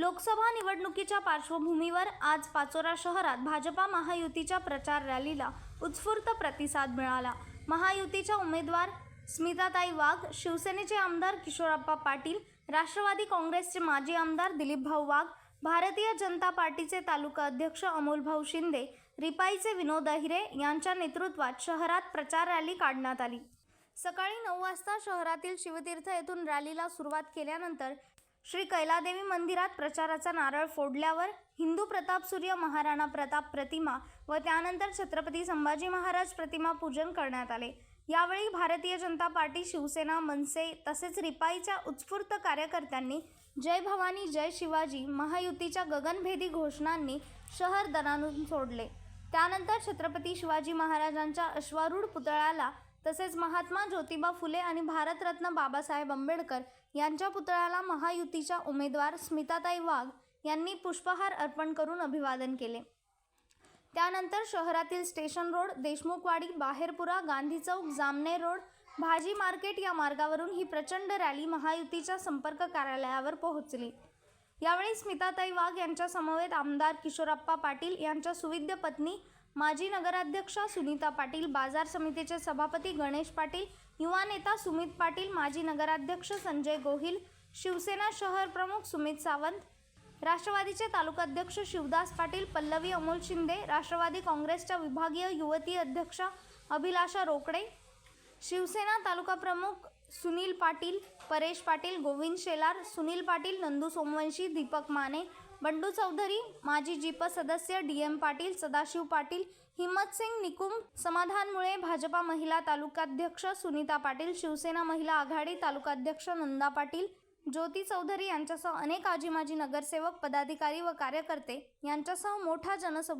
लोकसभा निवडणुकीच्या पार्श्वभूमीवर आज पाचोरा शहरात भाजपा महायुतीच्या प्रचार रॅलीला उत्स्फूर्त प्रतिसाद मिळाला. महायुतीच्या उमेदवार स्मिताताई वाघ शिवसेनेचे आमदार किशोरप्पा पाटील राष्ट्रवादी काँग्रेसचे माजी आमदार दिलीपभाऊ वाघ भारतीय जनता पार्टीचे तालुका अध्यक्ष अमोलभाऊ शिंदे रिपाईचे विनोद अहिरे यांच्या नेतृत्वात शहरात प्रचार रॅली काढण्यात आली. सकाळी नऊ वाजता शहरातील शिवतीर्थ येथून रॅलीला सुरुवात केल्यानंतर श्री कैलादेवी मंदिरात प्रचाराचा नारळ फोडल्यावर हिंदू प्रताप सूर्य महाराणा प्रताप प्रतिमा व त्यानंतर छत्रपती संभाजी महाराज प्रतिमा पूजन करण्यात आले. यावेळी भारतीय जनता पार्टी शिवसेना मनसे तसेच रिपाईच्या उत्स्फूर्त कार्यकर्त्यांनी जय भवानी जय शिवाजी महायुतीच्या गगनभेदी घोषणांनी शहर दणानून सोडले. त्यानंतर छत्रपती शिवाजी महाराजांच्या अश्वारूढ पुतळ्याला तसेच महात्मा ज्योतिबा फुले आणि भारतरत्न बाबासाहेब आंबेडकर यांच्या पुतळ्याला महायुतीच्या उमेदवार स्मिताताई वाघ यांनी पुष्पहार अर्पण करून अभिवादन केले. त्यानंतर शहरातील station road Deshmukhwadi Baharpura Gandhi Chowk Jamner road भाजी मार्केट या मार्गावरून ही प्रचंड रॅली महायुतीच्या संपर्क कार्यालयावर पोहोचली. यावेळी स्मिताताई वाघ यांच्या समवेत आमदार किशोरप्पा पाटील यांच्या सुविद्य पत्नी माजी नगराध्यक्षा सुनीता पाटील बाजार समितीचे सभापती गणेश पाटील युवा नेता सुमित पाटील माजी नगराध्यक्ष संजय गोहिल शिवसेना शहर प्रमुख सुमित सावंत राष्ट्रवादीचे तालुकाध्यक्ष शिवदास पाटील पल्लवी अमोल शिंदे राष्ट्रवादी काँग्रेसच्या विभागीय युवती अध्यक्षा अभिलाषा रोकडे शिवसेना तालुका प्रमुख सुनील पाटील परेश पाटील गोविंद शेलार सुनील पाटील नंदू सोमवंशी दीपक माने बंडू चौधरी माजी जीप सदस्य डी एम पाटील सदाशिव पाटील हिम्मत सिंग निकुम समाधानमुळे भाजपा महिला तालुकाध्यक्ष सुनीता पाटील शिवसेना महिला आघाडी तालुकाध्यक्ष नंदा पाटील ज्योती चौधरी यांच्यासह अनेक आजी माजी नगरसेवक पदाधिकारी व कार्यकर्ते यांच्यासह मोठा जनसभा